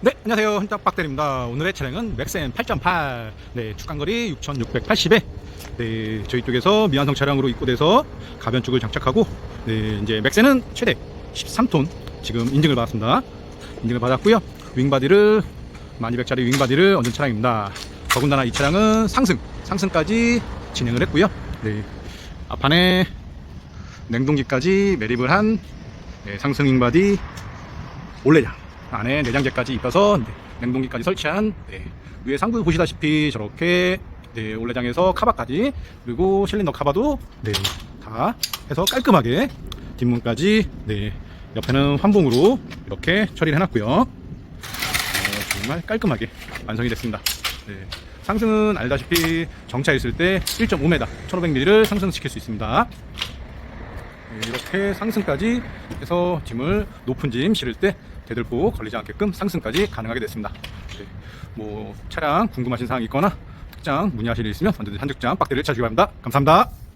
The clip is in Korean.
네, 안녕하세요. hun짝 박대리입니다. 오늘의 차량은 맥센 8.8. 네, 축간거리 6,680에. 네, 저희 쪽에서 미완성 차량으로 입고돼서 가변축을 장착하고, 네, 이제 맥센은 최대 13톤 지금 인증을 받았습니다. 인증을 받았고요. 윙바디를 1200짜리 윙바디를 얹은 차량입니다. 더군다나 이 차량은 상승, 상승까지 진행을 했고요. 네, 앞판에 냉동기까지 매립을 한 네, 상승 윙바디 올레장 안에 내장재까지 입혀서 네, 냉동기까지 설치한 네, 위에 상부 보시다시피 저렇게 네, 올레장에서 카바까지 그리고 실린더 카바도 네, 다 해서 깔끔하게 뒷문까지 네, 옆에는 환봉으로 이렇게 처리를 해놨고요. 어, 정말 깔끔하게 완성이 됐습니다. 네, 상승은 알다시피 정차 있을 때 1.5m 1500mm를 상승시킬 수 있습니다. 네, 이렇게 상승까지 해서 짐을 높은 짐 실을 때 대들보 걸리지 않게끔 상승까지 가능하게 됐습니다. 네, 뭐 차량 궁금하신 사항 있거나 특장 문의하실 일 있으면 언제든지 한죽장 빡대를 찾으기 바랍니다. 감사합니다.